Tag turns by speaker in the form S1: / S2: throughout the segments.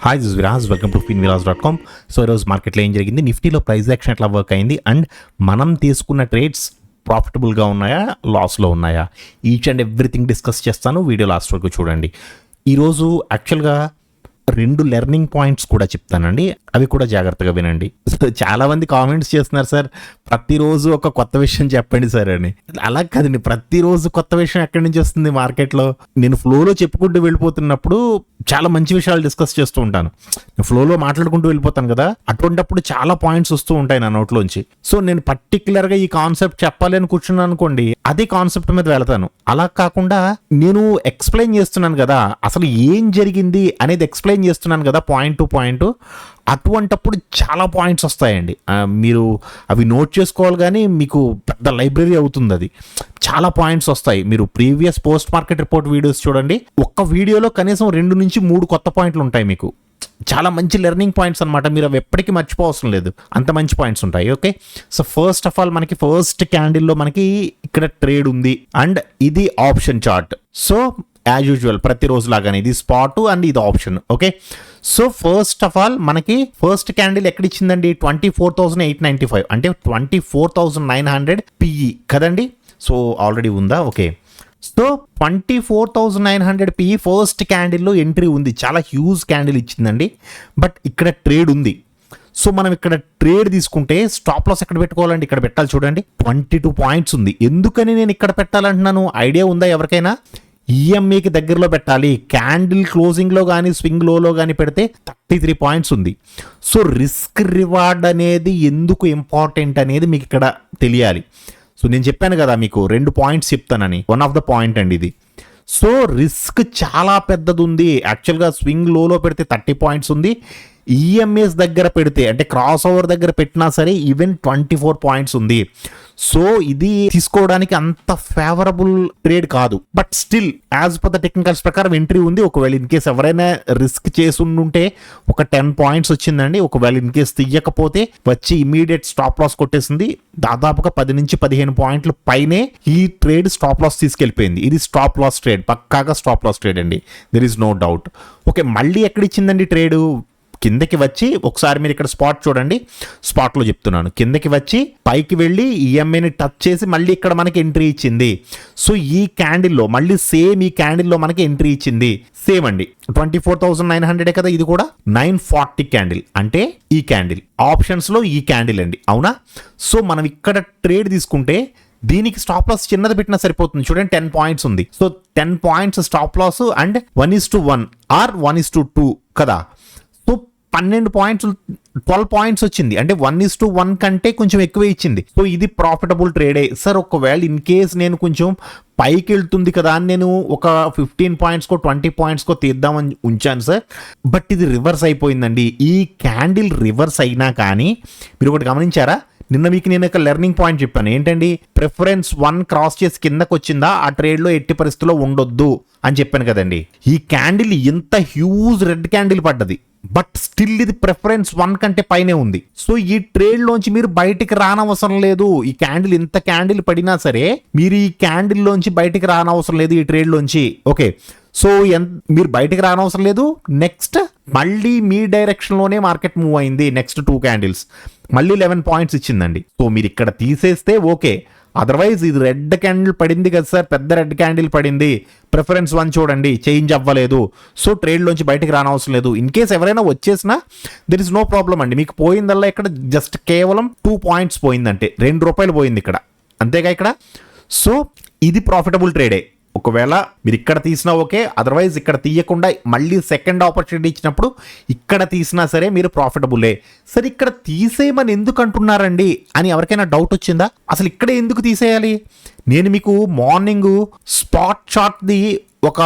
S1: Hi this Viraj welcome to fin Viraj dot com so ఈరోజు మార్కెట్లో ఏం జరిగింది? నిఫ్టీలో ప్రైస్ యాక్షన్ ఎట్లా వర్క్ అయింది? అండ్ మనం తీసుకున్న ట్రేడ్స్ ప్రాఫిటబుల్గా ఉన్నాయా? లాస్లో ఉన్నాయా? ఈచ్ అండ్ ఎవ్రీథింగ్ డిస్కస్ చేస్తాను. వీడియో లాస్ట్ వరకు చూడండి. ఈరోజు యాక్చువల్గా రెండు లెర్నింగ్ పాయింట్స్ కూడా చెప్తానండి. అవి కూడా జాగ్రత్తగా వినండి. చాలామంది కామెంట్స్ చేస్తున్నారు సార్ ప్రతిరోజు ఒక కొత్త విషయం చెప్పండి సార్ అని. అలా కాదండి ప్రతిరోజు కొత్త విషయం ఎక్కడి నుంచి వస్తుంది మార్కెట్లో? నేను ఫ్లోలో చెప్పుకుంటూ వెళ్ళిపోతున్నప్పుడు చాలా మంచి విషయాలు డిస్కస్ చేస్తూ ఉంటాను. ఫ్లోలో మాట్లాడుకుంటూ వెళ్ళిపోతాను కదా అటువంటప్పుడు చాలా పాయింట్స్ వస్తూ ఉంటాయి నా నోట్లోంచి. సో నేను పర్టికులర్గా ఈ కాన్సెప్ట్ చెప్పాలి అని కూర్చున్నాను అనుకోండి అదే కాన్సెప్ట్ మీద వెళ్తాను. అలా కాకుండా నేను ఎక్స్ప్లెయిన్ చేస్తున్నాను కదా అసలు ఏం జరిగింది అనేది ఎక్స్ప్లెయిన్ చేస్తున్నాను కదా పాయింట్ టు పాయింట్. అటువంటప్పుడు చాలా పాయింట్స్ వస్తాయండి. మీరు అవి నోట్ చేసుకోవాలి కానీ మీకు పెద్ద లైబ్రరీ అవుతుంది అది. చాలా పాయింట్స్ వస్తాయి. మీరు previous post market report videos చూడండి. ఒక్క వీడియోలో కనీసం రెండు నుంచి మూడు కొత్త పాయింట్లు ఉంటాయి మీకు. చాలా మంచి లెర్నింగ్ పాయింట్స్ అనమాట మీరు అవి ఎప్పటికీ మర్చిపోవసరం లేదు. అంత మంచి పాయింట్స్ ఉంటాయి. Okay? So first of all మనకి ఫస్ట్ క్యాండిల్లో మనకి ఇక్కడ ట్రేడ్ ఉంది. అండ్ ఇది option chart. So as usual ప్రతిరోజు లాగానే ఇది స్పాట్ అండ్ ఇది option okay so first of all మనకి ఫస్ట్ క్యాండిల్ ఎక్కడ ఇచ్చిందండి twenty four thousand eight ninety five అంటే twenty four thousand nine hundred PE కదండి? సో ఆల్రెడీ ఉందా? Okay so twenty four thousand nine hundred PE first క్యాండిల్లో entry ఉంది. చాలా huge candle ఇచ్చిందండి. But ఇక్కడ trade ఉంది. సో మనం ఇక్కడ ట్రేడ్ తీసుకుంటే స్టాప్ లాస్ ఎక్కడ పెట్టుకోవాలండి? ఇక్కడ పెట్టాలి చూడండి. ట్వంటీ టూ పాయింట్స్ ఉంది. ఎందుకని నేను ఇక్కడ పెట్టాలంటున్నాను? ఐడియా ఉందా ఎవరికైనా? ఈఎంఐకి దగ్గరలో పెట్టాలి. క్యాండిల్ క్లోజింగ్లో కానీ స్వింగ్ లోలో కానీ పెడితే థర్టీ త్రీ పాయింట్స్ ఉంది. సో రిస్క్ రివార్డ్ అనేది ఎందుకు ఇంపార్టెంట్ అనేది మీకు ఇక్కడ తెలియాలి. సో నేను చెప్పాను కదా మీకు రెండు పాయింట్స్ చెప్తానని. వన్ ఆఫ్ ద పాయింట్ అండి ఇది. సో రిస్క్ చాలా పెద్దది ఉంది యాక్చువల్గా స్వింగ్ లోలో పెడితే థర్టీ పాయింట్స్ ఉంది. ఈఎంఎస్ దగ్గర పెడితే అంటే క్రాస్ ఓవర్ దగ్గర పెట్టినా సరే ఈవెన్ ట్వంటీ ఫోర్ పాయింట్స్ ఉంది. సో ఇది తీసుకోవడానికి అంత ఫేవరబుల్ ట్రేడ్ కాదు. But still as per the technicals ప్రకారం ఎంట్రీ ఉంది. ఒకవేళ ఇన్ కేస్ ఎవరైనా రిస్క్ చేసి ఉంటే ఒక టెన్ పాయింట్స్ వచ్చిందండి. ఒకవేళ ఇన్ కేస్ తీయకపోతే వచ్చి ఇమీడియట్ స్టాప్ లాస్ కొట్టేసింది. దాదాపుగా పది నుంచి పదిహేను పాయింట్ల పైనే ఈ ట్రేడ్ స్టాప్ లాస్ తీసుకెళ్ళిపోయింది. ఇది స్టాప్ లాస్ ట్రేడ్ పక్కాగా స్టాప్ లాస్ ట్రేడ్ అండి. There is no doubt okay మళ్ళీ ఎక్కడ ఇచ్చిందండి ట్రేడ్ కిందకి వచ్చి ఒకసారి మీరు ఇక్కడ స్పాట్ చూడండి. స్పాట్లో చెప్తున్నాను. కిందకి వచ్చి పైకి వెళ్ళి ఈఎంఐని టచ్ చేసి మళ్ళీ ఇక్కడ మనకి ఎంట్రీ ఇచ్చింది. సో ఈ క్యాండిల్లో మళ్ళీ సేమ్ ఈ క్యాండిల్లో మనకి ఎంట్రీ ఇచ్చింది. సేమ్ అండి. Twenty four thousand nine hundred కదా ఇది కూడా? Nine forty candle. అంటే ఈ క్యాండిల్. ఆప్షన్స్లో ఈ క్యాండిల్ అండి. అవునా? సో మనం ఇక్కడ ట్రేడ్ తీసుకుంటే దీనికి స్టాప్ లాస్ చిన్నది పెట్టినా సరిపోతుంది. చూడండి టెన్ పాయింట్స్ ఉంది. So ten points stop loss and one is to one or one is to two కదా? పన్నెండు పాయింట్స్ ట్వెల్వ్ పాయింట్స్ వచ్చింది. అంటే వన్ ఇస్ టు వన్ కంటే కొంచెం ఎక్కువే ఇచ్చింది. సో ఇది ప్రాఫిటబుల్ ట్రేడే సార్ ఒకవేళ ఇన్ కేస్ నేను కొంచెం పైకి వెళ్తుంది కదా అని నేను ఒక ఫిఫ్టీన్ పాయింట్స్కో ట్వంటీ పాయింట్స్కో తీద్దామని ఉంచాను సార్ బట్ ఇది రివర్స్ అయిపోయిందండి. ఈ క్యాండిల్ రివర్స్ అయినా కానీ మీరు ఒకటి గమనించారా? నిన్న మీకు నేను ఒక లెర్నింగ్ పాయింట్ చెప్పాను. ఏంటండి? ప్రిఫరెన్స్ వన్ క్రాస్ చేసి కిందకు వచ్చిందా? ఆ ట్రేడ్లో ఎట్టి పరిస్థితుల్లో ఉండొద్దు అని చెప్పాను కదండి. ఈ క్యాండిల్ ఇంత హ్యూజ్ రెడ్ క్యాండిల్ పడ్డది. బట్ స్టిల్ ఇది ప్రిఫరెన్స్ వన్ కంటే పైనే ఉంది. సో ఈ ట్రేడ్ లోంచి మీరు బయటికి రానవసరం లేదు. ఈ క్యాండిల్ ఇంత క్యాండిల్ పడినా సరే మీరు ఈ క్యాండిల్ లోంచి బయటికి రానవసరం లేదు ఈ ట్రేడ్ లోంచి. ఓకే సో ఎంత మీరు బయటికి రానవసరం లేదు. నెక్స్ట్ మళ్ళీ మీ డైరెక్షన్లోనే మార్కెట్ మూవ్ అయింది. నెక్స్ట్ టూ క్యాండిల్స్ మళ్ళీ లెవెన్ పాయింట్స్ ఇచ్చిందండి. సో మీరు ఇక్కడ తీసేస్తే ఓకే. అదర్వైజ్ ఇది రెడ్ క్యాండిల్ పడింది కదా సార్. పెద్ద రెడ్ క్యాండిల్ పడింది. ప్రిఫరెన్స్ వన్ చూడండి. చేంజ్ అవ్వలేదు. సో ట్రేడ్లోంచి బయటికి రానవసరం లేదు. ఇన్ కేస్ ఎవరైనా వచ్చేసినా దిర్ ఇస్ నో ప్రాబ్లం అండి. మీకు పోయిందల్లా ఇక్కడ జస్ట్ కేవలం టూ పాయింట్స్ పోయిందంటే. రెండు రూపాయలు పోయింది ఇక్కడ. అంతేగా ఇక్కడ? సో ఇది ప్రాఫిటబుల్ ట్రేడే ఒకవేళ మీరు ఇక్కడ తీసినా ఓకే అదర్వైజ్ ఇక్కడ తీయకుండా మళ్ళీ సెకండ్ ఆపర్చునిటీ ఇచ్చినప్పుడు ఇక్కడ తీసినా సరే మీరు ప్రాఫిటబులే సరే ఇక్కడ తీసేయమని ఎందుకు అంటున్నారండి అని ఎవరికైనా డౌట్ వచ్చిందా? అసలు ఇక్కడే ఎందుకు తీసేయాలి? నేను మీకు మార్నింగ్ స్పాట్ షాట్ది ఒక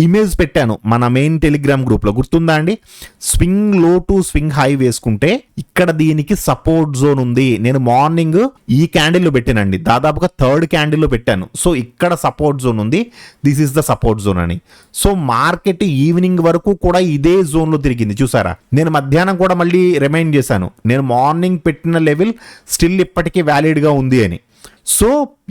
S1: ఇమేజ్ పెట్టాను. మన మెయిన్ టెలిగ్రామ్ గ్రూప్లో గుర్తుందా అండి? స్వింగ్లో టు స్వింగ్ హై వేసుకుంటే ఇక్కడ దీనికి సపోర్ట్ జోన్ ఉంది. నేను మార్నింగ్ ఈ క్యాండిల్లో పెట్టానండి. దాదాపుగా థర్డ్ క్యాండిల్లో పెట్టాను. సో ఇక్కడ సపోర్ట్ జోన్ ఉంది. This is the support zone అని. సో మార్కెట్ ఈవినింగ్ వరకు కూడా ఇదే జోన్లో తిరిగింది. చూసారా? నేను మధ్యాహ్నం కూడా మళ్ళీ రిమైండ్ చేశాను. నేను మార్నింగ్ పెట్టిన లెవెల్ స్టిల్ ఇప్పటికీ వ్యాలిడ్గా ఉంది అని. సో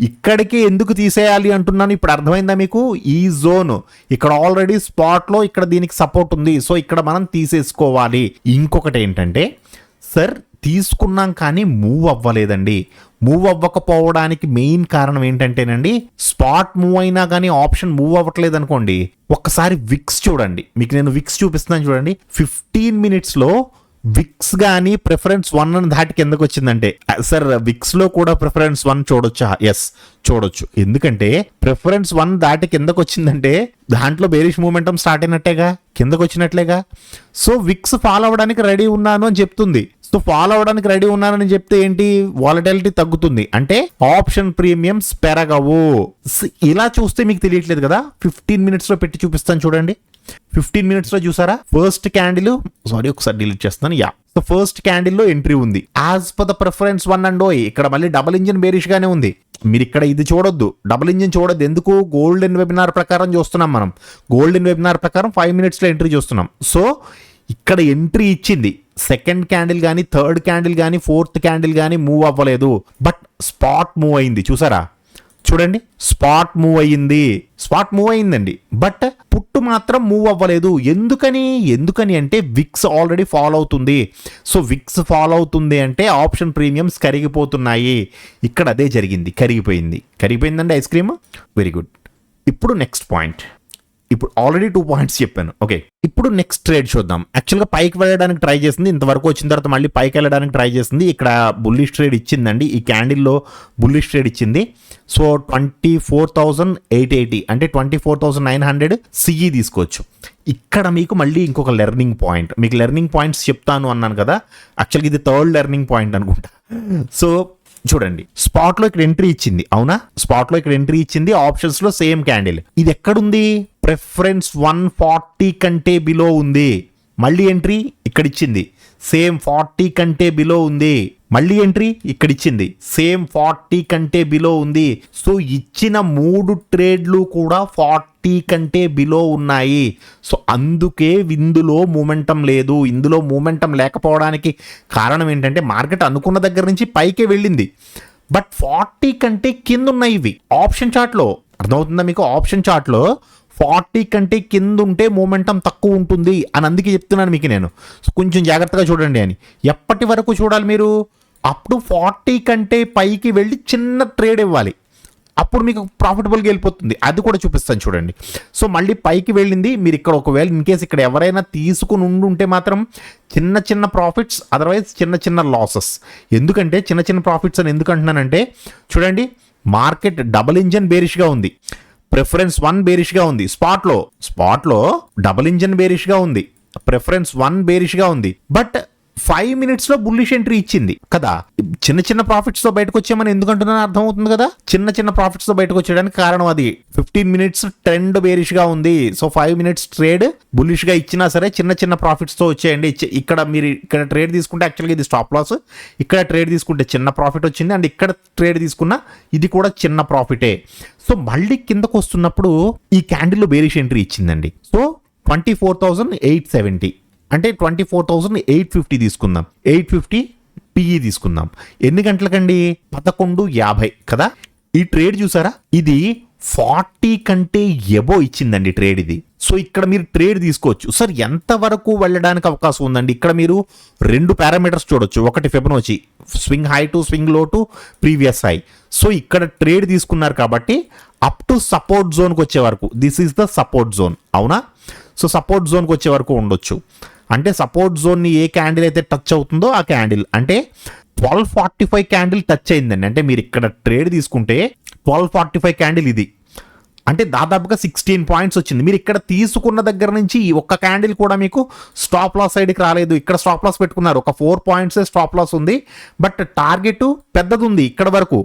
S1: ఇక్కడికి ఎందుకు తీసేయాలి అంటున్నాను? ఇప్పుడు అర్థమైందా మీకు? ఈ జోన్. ఇక్కడ ఆల్రెడీ స్పాట్లో ఇక్కడ దీనికి సపోర్ట్ ఉంది. సో ఇక్కడ మనం తీసేసుకోవాలి. ఇంకొకటి ఏంటంటే సార్ తీసుకున్నాం కానీ మూవ్ అవ్వలేదండి. మూవ్ అవ్వకపోవడానికి మెయిన్ కారణం ఏంటంటేనండి స్పాట్ మూవ్ అయినా కానీ ఆప్షన్ మూవ్ అవ్వట్లేదు అనుకోండి ఒక్కసారి విక్స్ చూడండి. మీకు నేను విక్స్ చూపిస్తున్నాను చూడండి. ఫిఫ్టీన్ మినిట్స్లో విక్స్ కానీ ప్రిఫరెన్స్ వన్ అని దాటి కిందకు వచ్చిందంటే సార్ విక్స్లో కూడా ప్రిఫరెన్స్ వన్ చూడొచ్చా? ఎస్ చూడొచ్చు. ఎందుకంటే ప్రిఫరెన్స్ వన్ దాటి కిందకు వచ్చిందంటే దాంట్లో బేరిష్ మూమెంటం స్టార్ట్ అయినట్టేగా కిందకు వచ్చినట్లేగా. సో విక్స్ ఫాలో అవ్వడానికి రెడీ ఉన్నాను అని చెప్తుంది. సో ఫాలో అవ్వడానికి రెడీ ఉన్నానని చెప్తే ఏంటి? వాలటాలిటీ తగ్గుతుంది. అంటే ఆప్షన్ ప్రీమియంస్ పెరగవు. ఇలా చూస్తే మీకు తెలియట్లేదు కదా? ఫిఫ్టీన్ మినిట్స్లో పెట్టి చూపిస్తాను చూడండి. ఫిఫ్టీన్ మినిట్స్లో చూసారా? ఫస్ట్ క్యాండిల్ సారీ ఒకసారి డిలీట్ చేస్తాను యా సో ఫస్ట్ క్యాండిల్లో ఎంట్రీ ఉంది. As per the preference one and ఓ ఇక్కడ మళ్ళీ డబుల్ ఇంజిన్ బేరిష్ గానే ఉంది. మీరు ఇక్కడ ఇది చూడొద్దు. డబుల్ ఇంజిన్ చూడొద్దు. ఎందుకు? గోల్డెన్ వెబినార్ ప్రకారం చూస్తున్నాం మనం. గోల్డెన్ వెబినార్ ప్రకారం ఫైవ్ మినిట్స్లో ఎంట్రీ చూస్తున్నాం. సో ఇక్కడ ఎంట్రీ ఇచ్చింది. సెకండ్ క్యాండిల్ కానీ థర్డ్ క్యాండిల్ కానీ ఫోర్త్ క్యాండిల్ కానీ మూవ్ అవ్వలేదు. బట్ స్పాట్ మూవ్ అయింది. చూసారా? చూడండి స్పాట్ మూవ్ అయ్యింది. స్పాట్ మూవ్ అయ్యిందండి. బట్ పుట్టు మాత్రం మూవ్ అవ్వలేదు. ఎందుకని? ఎందుకని అంటే విక్స్ ఆల్రెడీ ఫాలో అవుతుంది. సో విక్స్ ఫాలో అవుతుంది అంటే ఆప్షన్ ప్రీమియమ్స్ కరిగిపోతున్నాయి. ఇక్కడ అదే జరిగింది. కరిగిపోయింది. కరిగిపోయిందండి ఐస్ క్రీమ్? వెరీ గుడ్ ఇప్పుడు నెక్స్ట్ పాయింట్ ఇప్పుడు ఆల్రెడీ టూ పాయింట్స్ చెప్పాను. ఓకే ఇప్పుడు నెక్స్ట్ ట్రేడ్ చూద్దాం. యాక్చువల్గా పైకి వెళ్ళడానికి ట్రై చేసింది ఇంతవరకు వచ్చిన తర్వాత మళ్ళీ పైకి వెళ్ళడానికి ట్రై చేసింది. ఇక్కడ బుల్లిష్ ట్రేడ్ ఇచ్చిందండి. ఈ క్యాండిల్లో బుల్లిష్ ట్రేడ్ ఇచ్చింది. So twenty four thousand eight eighty అంటే twenty four thousand nine hundred CE తీసుకోవచ్చు. ఇక్కడ మీకు మళ్ళీ ఇంకొక లెర్నింగ్ పాయింట్ మీకు లెర్నింగ్ పాయింట్స్ చెప్తాను అన్నాను కదా. యాక్చువల్గా ఇది థర్డ్ లెర్నింగ్ పాయింట్ అనుకుంటా. సో చూడండి. స్పాట్లో ఇక్కడ ఎంట్రీ ఇచ్చింది. అవునా? స్పాట్లో ఇక్కడ ఎంట్రీ ఇచ్చింది. ఆప్షన్స్లో సేమ్ క్యాండిల్ ఇది ఎక్కడుంది? ప్రిఫరెన్స్ వన్ ఫార్టీ కంటే బిలో ఉంది. మళ్ళీ ఎంట్రీ ఇక్కడ ఇచ్చింది సేమ్ ఫార్టీ కంటే బిలో ఉంది. మళ్ళీ ఎంట్రీ ఇక్కడ ఇచ్చింది సేమ్ ఫార్టీ కంటే బిలో ఉంది. సో ఇచ్చిన మూడు ట్రేడ్లు కూడా ఫార్టీ కంటే బిలో ఉన్నాయి. సో అందుకే ఇందులో మూమెంటం లేదు. ఇందులో మూమెంటం లేకపోవడానికి కారణం ఏంటంటే మార్కెట్ అనుకున్న దగ్గర నుంచి పైకే వెళ్ళింది. బట్ ఫార్టీ కంటే కింద ఉన్నాయి ఇవి. ఆప్షన్ చార్ట్లో. అర్థమవుతుందా మీకు? ఆప్షన్ చార్ట్లో ఫార్టీ కంటే కింద ఉంటే మూమెంటం తక్కువ ఉంటుంది అని అందుకే చెప్తున్నాను మీకు నేను. కొంచెం జాగ్రత్తగా చూడండి అని. ఎప్పటి వరకు చూడాలి మీరు? అప్పుడు ఫార్టీ కంటే పైకి వెళ్ళి చిన్న ట్రేడ్ ఇవ్వాలి. అప్పుడు మీకు ప్రాఫిటబుల్గా వెళ్ళిపోతుంది. అది కూడా చూపిస్తాను చూడండి. సో మళ్ళీ పైకి వెళ్ళింది. మీరు ఇక్కడ ఒకవేళ ఇన్ కేస్ ఇక్కడ ఎవరైనా తీసుకుని ఉండుంటే మాత్రం చిన్న చిన్న ప్రాఫిట్స్ అదర్వైజ్ చిన్న చిన్న లాసెస్. ఎందుకంటే చిన్న చిన్న ప్రాఫిట్స్ అని ఎందుకు అంటున్నానంటే చూడండి మార్కెట్ డబుల్ ఇంజన్ బేరిష్గా ఉంది. ప్రిఫరెన్స్ వన్ బేరిష్గా ఉంది. స్పాట్లో స్పాట్లో డబుల్ ఇంజన్ బేరిష్గా ఉంది. ప్రిఫరెన్స్ వన్ బేరిష్గా ఉంది. బట్ ఫైవ్ మినిట్స్లో బుల్లిష్ ఎంట్రీ ఇచ్చింది. కదా? చిన్న చిన్న ప్రాఫిట్స్తో బయటకు వచ్చామని ఎందుకంటున్నా అర్థమవుతుంది కదా? చిన్న చిన్న ప్రాఫిట్స్తో బయటకు వచ్చేయడానికి కారణం అది. ఫిఫ్టీన్ మినిట్స్ ట్రెండ్ బేరిష్గా ఉంది. సో ఫైవ్ మినిట్స్ ట్రేడ్ బుల్లిష్గా ఇచ్చినా సరే చిన్న చిన్న ప్రాఫిట్స్తో వచ్చేయండి. ఇక్కడ మీరు ఇక్కడ ట్రేడ్ తీసుకుంటే యాక్చువల్గా ఇది స్టాప్ లాస్ ఇక్కడ ట్రేడ్ తీసుకుంటే చిన్న ప్రాఫిట్ వచ్చింది. అండ్ ఇక్కడ ట్రేడ్ తీసుకున్నా ఇది కూడా చిన్న ప్రాఫిటే సో మళ్ళీ కిందకు వస్తున్నప్పుడు ఈ క్యాండిల్లో bearish entry ఇచ్చిందండి. So twenty four thousand eight seventy అంటే twenty four thousand eight fifty తీసుకుందాం ఎయిట్ ఫిఫ్టీ పిఈ తీసుకుందాం. ఎన్ని గంటలకండి? పదకొండు యాభై కదా? ఈ ట్రేడ్ చూసారా? ఇది ఫార్టీ కంటే ఎబో ఇచ్చిందండి ట్రేడ్ ఇది. సో ఇక్కడ మీరు ట్రేడ్ తీసుకోవచ్చు. సార్ ఎంత వరకు వెళ్ళడానికి అవకాశం ఉందండి? ఇక్కడ మీరు రెండు పారామీటర్స్ చూడొచ్చు. ఒకటి ఫిబనోచి స్వింగ్ హై టు స్వింగ్లో టు ప్రీవియస్ హై సో ఇక్కడ ట్రేడ్ తీసుకున్నారు కాబట్టి అప్ టు సపోర్ట్ జోన్కి వచ్చే వరకు this is the support zone అవునా? సో సపోర్ట్ జోన్కి వచ్చే వరకు ఉండొచ్చు. అంటే సపోర్ట్ జోన్ని ఏ క్యాండిల్ అయితే టచ్ అవుతుందో ఆ క్యాండిల్ అంటే twelve forty five candle touch అయిందండి. అంటే మీరు ఇక్కడ ట్రేడ్ తీసుకుంటే ట్వెల్వ్ ఫార్టీ ఫైవ్ క్యాండిల్ ఇది. అంటే దాదాపుగా సిక్స్టీన్ పాయింట్స్ వచ్చింది. మీరు ఇక్కడ తీసుకున్న దగ్గర నుంచి ఈ ఒక్క క్యాండిల్ కూడా మీకు స్టాప్ లాస్ సైడ్కి రాలేదు. ఇక్కడ స్టాప్ లాస్ పెట్టుకున్నారు. ఒక ఫోర్ పాయింట్స్ స్టాప్ లాస్ ఉంది. బట్ టార్గెట్ పెద్దది ఉంది ఇక్కడ వరకు.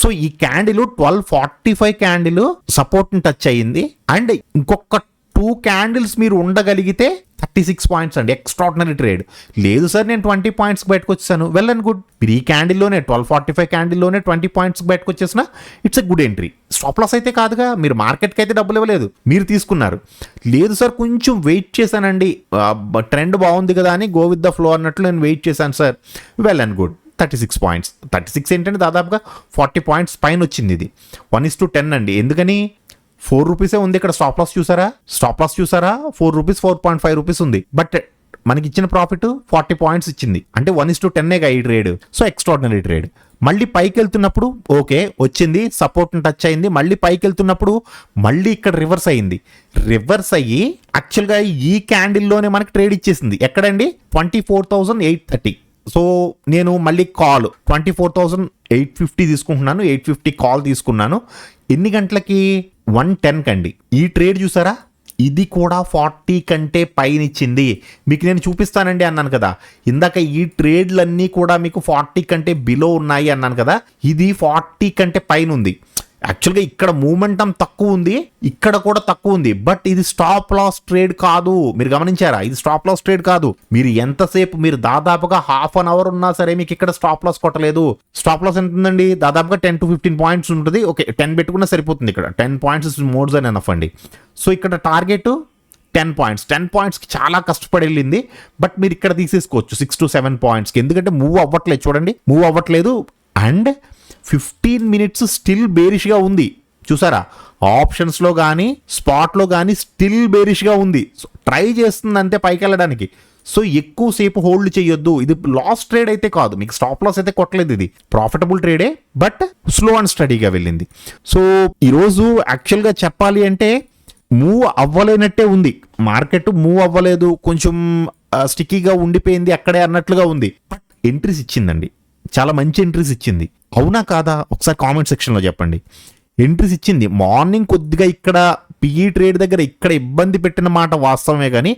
S1: సో ఈ candle twelve forty five candle సపోర్ట్ని టచ్ అయ్యింది. అండ్ ఇంకొక టూ క్యాండిల్స్ మీరు ఉండగలిగితే థర్టీ సిక్స్ పాయింట్స్ అండి ఎక్స్ట్రాడినరీ ట్రేడ్ లేదు సార్ నేను ట్వంటీ పాయింట్స్ బయటకు వచ్చేసాను. వెల్ అండ్ గుడ్ మీరు ఈ క్యాండిల్లోనే ట్వెల్వ్ ఫార్టీ ఫైవ్ క్యాండిల్లోనే ట్వంటీ పాయింట్స్ బయటకు వచ్చేసిన it's a good entry stop loss అయితే కాదుగా మీరు మార్కెట్కి అయితే డబ్బులు ఇవ్వలేదు మీరు తీసుకున్నారు. లేదు సార్ కొంచెం వెయిట్ చేశానండి. ట్రెండ్ బాగుంది కదా అని గో విత్ ద ఫ్లో అన్నట్లు నేను వెయిట్ చేశాను sir. Well and good thirty six points. Thirty six ఏంటంటే దాదాపుగా ఫార్టీ పాయింట్స్ పైన వచ్చింది ఇది. వన్ ఇస్ టు టెన్ అండి. ఎందుకని? ఫోర్ రూపీసే ఉంది ఇక్కడ స్టాప్ లాస్ చూసారా? స్టాప్ లాస్ చూసారా? Four rupees four point five rupees ఉంది. బట్ మనకి ఇచ్చిన ప్రాఫిట్ ఫార్టీ పాయింట్స్ ఇచ్చింది. అంటే వన్ ఇస్ టు టెన్నేగా ఈ ట్రేడ్. So extraordinary trade. మళ్ళీ పైకి వెళ్తున్నప్పుడు ఓకే వచ్చింది సపోర్ట్ని టచ్ అయింది. మళ్ళీ పైకి వెళ్తున్నప్పుడు మళ్ళీ ఇక్కడ రివర్స్ అయింది. రివర్స్ అయ్యి యాక్చువల్గా ఈ క్యాండిల్లోనే మనకి ట్రేడ్ ఇచ్చేసింది. ఎక్కడండి? Twenty four thousand eight thirty. So నేను మళ్ళీ call twenty four thousand eight fifty తీసుకుంటున్నాను. ఎయిట్ ఫిఫ్టీ కాల్ తీసుకున్నాను. ఎన్ని గంటలకి? వన్ టెన్ కండి. ఈ ట్రేడ్ చూసారా? ఇది కూడా ఫార్టీ కంటే పైన ఇచ్చింది మీకు నేను చూపిస్తానండి అన్నాను కదా. ఇందాక ఈ ట్రేడ్లన్నీ కూడా మీకు ఫార్టీ కంటే బిలో ఉన్నాయి అన్నాను కదా. ఇది ఫార్టీ కంటే పైన ఉంది యాక్చువల్గా ఇక్కడ మూమెంటం తక్కువ ఉంది ఇక్కడ కూడా తక్కువ ఉంది. బట్ ఇది స్టాప్ లాస్ ట్రేడ్ కాదు. మీరు గమనించారా? ఇది స్టాప్ లాస్ ట్రేడ్ కాదు. మీరు ఎంతసేపు మీరు దాదాపుగా హాఫ్ అన్ అవర్ ఉన్నా సరే మీకు ఇక్కడ స్టాప్ లాస్ కొట్టలేదు. స్టాప్ లాస్ ఎంత ఉందండి దాదాపుగా టెన్ టు ఫిఫ్టీన్ పాయింట్స్ ఉంటుంది. ఓకే టెన్ పెట్టుకున్నా సరిపోతుంది ఇక్కడ. Ten points more than enough అండి. సో ఇక్కడ టార్గెట్ టెన్ పాయింట్స్ టెన్ పాయింట్స్కి చాలా కష్టపడి వెళ్ళింది. బట్ మీరు ఇక్కడ తీసేసుకోవచ్చు. సిక్స్ టు సెవెన్ పాయింట్స్కి ఎందుకంటే మూవ్ అవ్వట్లేదు. చూడండి. మూవ్ అవ్వట్లేదు. అండ్ ఫిఫ్టీన్ మినిట్స్ స్టిల్ బేరిష్గా ఉంది. చూసారా? ఆప్షన్స్లో కానీ స్పాట్లో కానీ స్టిల్ బేరిష్గా ఉంది. ట్రై చేస్తుంది అంతే పైకి వెళ్ళడానికి సో ఎక్కువసేపు హోల్డ్ చేయొద్దు. ఇది లాస్ ట్రేడ్ అయితే కాదు. మీకు స్టాప్ లాస్ అయితే కొట్టలేదు ఇది. ప్రాఫిటబుల్ ట్రేడే బట్ స్లో అండ్ స్టడీగా వెళ్ళింది. సో ఈరోజు యాక్చువల్గా చెప్పాలి అంటే మూవ్ అవ్వలేనట్టే ఉంది. మార్కెట్ మూవ్ అవ్వలేదు. కొంచెం స్టిక్కీగా ఉండిపోయింది అక్కడే అన్నట్లుగా ఉంది. బట్ ఎంట్రీస్ ఇచ్చిందండి. చాలా మంచి ఎంట్రీస్ ఇచ్చింది. అవునా కాదా? ఒకసారి కామెంట్ సెక్షన్లో చెప్పండి. ఎంట్రీస్ ఇచ్చింది. మార్నింగ్ కొద్దిగా ఇక్కడ పిఈ ట్రేడ్ దగ్గర ఇక్కడ ఇబ్బంది పెట్టిన మాట వాస్తవమే కానీ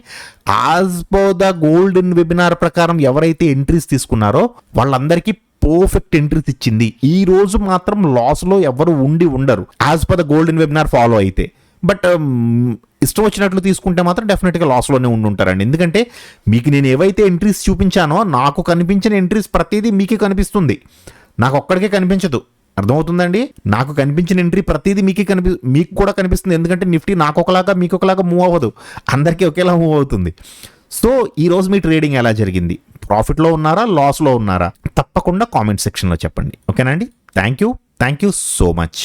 S1: as per the golden webinar ప్రకారం ఎవరైతే ఎంట్రీస్ తీసుకున్నారో వాళ్ళందరికీ పర్ఫెక్ట్ ఎంట్రీస్ ఇచ్చింది. ఈ రోజు మాత్రం లాస్లో ఎవరు ఉండి ఉండరు. As per the golden webinar follow అయితే. బట్ um, ఇష్టం వచ్చినట్లు తీసుకుంటే మాత్రం డెఫినెట్గా లాస్లోనే ఉండి ఉంటారండి. ఎందుకంటే మీకు నేను ఏవైతే ఎంట్రీస్ చూపించానో నాకు కనిపించిన ఎంట్రీస్ ప్రతిదీ మీకే కనిపిస్తుంది. నాకు ఒక్కడికే కనిపించదు. అర్థమవుతుందండి? నాకు కనిపించిన ఎంట్రీ ప్రతిదీ మీకే కనిపి మీకు కూడా కనిపిస్తుంది. ఎందుకంటే నిఫ్టీ నాకు ఒకలాగా మీకు ఒకలాగా మూవ్ అవ్వదు. అందరికీ ఒకేలా మూవ్ అవుతుంది. సో ఈరోజు మీ ట్రేడింగ్ ఎలా జరిగింది? ప్రాఫిట్లో ఉన్నారా? లాస్లో ఉన్నారా? తప్పకుండా కామెంట్ సెక్షన్లో చెప్పండి. ఓకేనా అండి? Thank you thank you so much